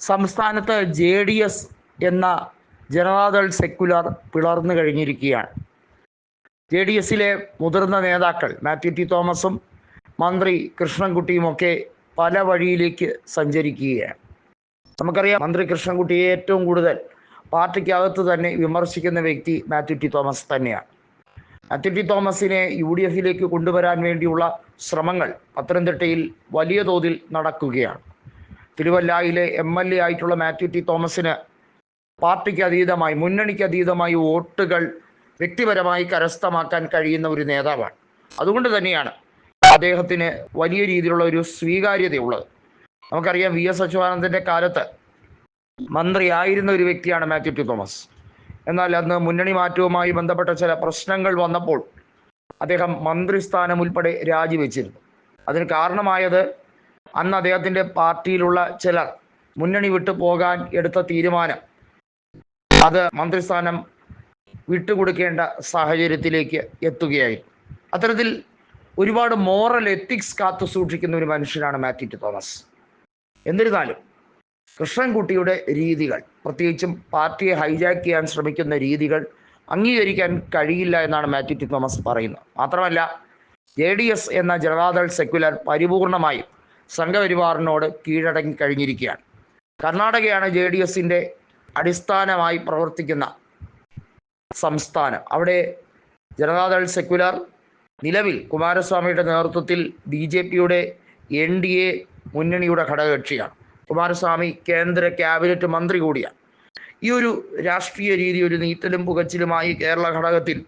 സംസ്ഥാനത്ത് J D S എന്ന Janata Dal secular പിളർന്നു കഴിഞ്ഞിരിക്കുകയാണ്. ജെ ഡി എസിലെ മുതിർന്ന നേതാക്കൾ മാത്യു ടി തോമസും മന്ത്രി കൃഷ്ണൻകുട്ടിയുമൊക്കെ പല വഴിയിലേക്ക് സഞ്ചരിക്കുകയാണ്. നമുക്കറിയാം മന്ത്രി കൃഷ്ണൻകുട്ടിയെ ഏറ്റവും കൂടുതൽ പാർട്ടിക്കകത്ത് തന്നെ വിമർശിക്കുന്ന വ്യക്തി മാത്യു ടി തോമസ് തന്നെയാണ്. മാത്യു ടി തോമസിനെ യു ഡി എഫിലേക്ക് കൊണ്ടുവരാൻ വേണ്ടിയുള്ള ശ്രമങ്ങൾ പത്തനംതിട്ടയിൽ വലിയ തോതിൽ നടക്കുകയാണ്. തിരുവല്ലായിലെ എം എൽ എ ആയിട്ടുള്ള മാത്യു ടി തോമസിന് പാർട്ടിക്ക് അതീതമായി മുന്നണിക്ക് അതീതമായി വോട്ടുകൾ വ്യക്തിപരമായി കരസ്ഥമാക്കാൻ കഴിയുന്ന ഒരു നേതാവാണ്. അതുകൊണ്ട് തന്നെയാണ് അദ്ദേഹത്തിന് വലിയ രീതിയിലുള്ള ഒരു സ്വീകാര്യതയുള്ളത്. നമുക്കറിയാം വി എസ് അച്യുതാനന്ദന്റെ കാലത്ത് മന്ത്രിയായിരുന്ന ഒരു വ്യക്തിയാണ് മാത്യു ടി തോമസ്. എന്നാൽ അന്ന് മുന്നണി മാറ്റവുമായി ബന്ധപ്പെട്ട ചില പ്രശ്നങ്ങൾ വന്നപ്പോൾ അദ്ദേഹം മന്ത്രിസ്ഥാനം ഉൾപ്പെടെ രാജിവെച്ചിരുന്നു. അതിന് കാരണമായത് അന്ന് അദ്ദേഹത്തിന്റെ പാർട്ടിയിലുള്ള ചിലർ മുന്നണി വിട്ടു പോകാൻ എടുത്ത തീരുമാനം. അത് മന്ത്രിസ്ഥാനം വിട്ടുകൊടുക്കേണ്ട സാഹചര്യത്തിലേക്ക് എത്തുകയായിരുന്നു അത്തരത്തിൽ ഒരുപാട് മോറൽ എത്തിക്സ് കാത്തു സൂക്ഷിക്കുന്ന ഒരു മനുഷ്യനാണ് മാത്യു തോമസ്. എന്നിരുന്നാലും കൃഷ്ണൻകുട്ടിയുടെ രീതികൾ പ്രത്യേകിച്ചും പാർട്ടിയെ ഹൈജാക്ക് ചെയ്യാൻ ശ്രമിക്കുന്ന രീതികൾ അംഗീകരിക്കാൻ കഴിയില്ല എന്നാണ് മാത്യു ടി തോമസ് പറയുന്നത്. മാത്രമല്ല ജെ ഡി എസ് എന്ന ജനതാദൾ സെക്യുലർ പരിപൂർണമായും സംഘപരിവാറിനോട് കീഴടങ്ങി കഴിഞ്ഞിരിക്കുകയാണ്. കർണാടകയാണ് ജെ ഡി എസിന്റെ അടിസ്ഥാനമായി പ്രവർത്തിക്കുന്ന സംസ്ഥാനം. അവിടെ ജനതാദൾ സെക്യുലർ നിലവിൽ കുമാരസ്വാമിയുടെ നേതൃത്വത്തിൽ ബി ജെ പിയുടെ എൻ ഡി എ മുന്നണിയുടെ ഘടകകക്ഷിയാണ്. കുമാരസ്വാമി കേന്ദ്ര ക്യാബിനറ്റ് മന്ത്രി കൂടിയാണ്. ഈ ഒരു രാഷ്ട്രീയ രീതി ഒരു നീറ്റലും പുകച്ചിലുമായി കേരള ഘടകത്തിൽ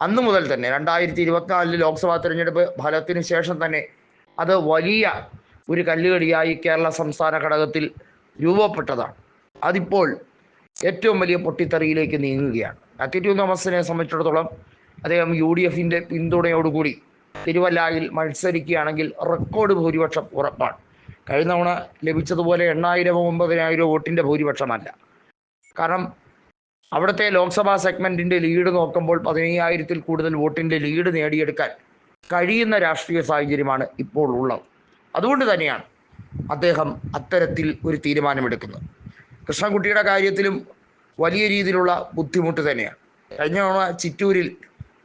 അന്നു മുതൽ തന്നെ രണ്ടായിരത്തി ഇരുപത്തിനാലിൽ ലോക്സഭാ തെരഞ്ഞെടുപ്പ് ഫലത്തിന് ശേഷം തന്നെ അത് വലിയ ഒരു കല്ലുകടിയായി കേരള സംസ്ഥാന ഘടകത്തിൽ രൂപപ്പെട്ടതാണ്. അതിപ്പോൾ ഏറ്റവും വലിയ പൊട്ടിത്തെറിയിലേക്ക് നീങ്ങുകയാണ്. അത്യറ്റു തോമസിനെ സംബന്ധിച്ചിടത്തോളം അദ്ദേഹം യു ഡി എഫിന്റെ പിന്തുണയോടുകൂടി തിരുവല്ലായിൽ മത്സരിക്കുകയാണെങ്കിൽ റെക്കോർഡ് ഭൂരിപക്ഷം ഉറപ്പാണ്. കഴിഞ്ഞ തവണ ലഭിച്ചതുപോലെ എണ്ണായിരമോ ഒമ്പതിനായിരമോ വോട്ടിന്റെ ഭൂരിപക്ഷമല്ല. കാരണം അവിടുത്തെ ലോക്സഭാ സെഗ്മെന്റിന്റെ ലീഡ് നോക്കുമ്പോൾ പതിനയ്യായിരത്തിൽ കൂടുതൽ വോട്ടിന്റെ ലീഡ് നേടിയെടുക്കാൻ കഴിയുന്ന രാഷ്ട്രീയ സാഹചര്യമാണ് ഇപ്പോൾ ഉള്ളത്. അതുകൊണ്ട് തന്നെയാണ് അദ്ദേഹം അത്തരത്തിൽ ഒരു തീരുമാനമെടുക്കുന്നത്. കൃഷ്ണൻകുട്ടിയുടെ കാര്യത്തിലും വലിയ രീതിയിലുള്ള ബുദ്ധിമുട്ട് തന്നെയാണ്. കഴിഞ്ഞ തവണ ചിറ്റൂരിൽ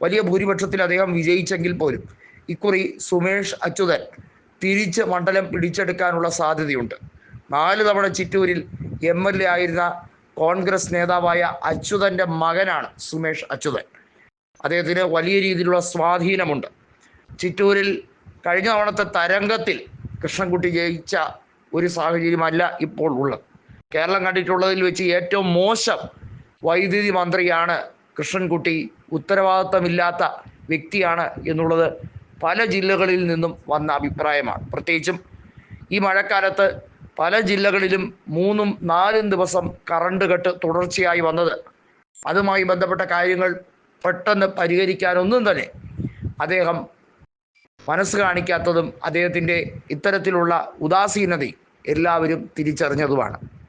വലിയ ഭൂരിപക്ഷത്തിൽ അദ്ദേഹം വിജയിച്ചെങ്കിൽ പോലും ഇക്കുറി സുമേഷ് അച്യുതൻ തിരിച്ച് മണ്ഡലം പിടിച്ചെടുക്കാനുള്ള സാധ്യതയുണ്ട്. നാല് തവണ ചിറ്റൂരിൽ എം എൽ എ ആയിരുന്ന കോൺഗ്രസ് നേതാവായ അച്യുതന്റെ മകനാണ് സുമേഷ് അച്യുതൻ. അദ്ദേഹത്തിന് വലിയ രീതിയിലുള്ള സ്വാധീനമുണ്ട്. ചിറ്റൂരിൽ കഴിഞ്ഞ തവണത്തെ തരംഗത്തിൽ കൃഷ്ണൻകുട്ടി ജയിച്ച ഒരു സാഹചര്യമല്ല ഇപ്പോൾ ഉള്ളത്. കേരളം കണ്ടിട്ടുള്ളതിൽ വെച്ച് ഏറ്റവും മോശം വൈദ്യുതി മന്ത്രിയാണ് കൃഷ്ണൻകുട്ടി. ഉത്തരവാദിത്തമില്ലാത്ത വ്യക്തിയാണ് എന്നുള്ളത് പല ജില്ലകളിൽ നിന്നും വന്ന അഭിപ്രായമാണ്. പ്രത്യേകിച്ചും ഈ മഴക്കാലത്ത് പല ജില്ലകളിലും മൂന്നും നാലും ദിവസം കറണ്ട് കെട്ട് തുടർച്ചയായി വന്നത്. അതുമായി ബന്ധപ്പെട്ട കാര്യങ്ങൾ പെട്ടെന്ന് പരിഹരിക്കാനൊന്നും തന്നെ അദ്ദേഹം മനസ്സ് കാണിക്കാത്തതും അദ്ദേഹത്തിന്റെ ഇത്തരത്തിലുള്ള ഉദാസീനതയും എല്ലാവരും തിരിച്ചറിഞ്ഞതുമാണ്.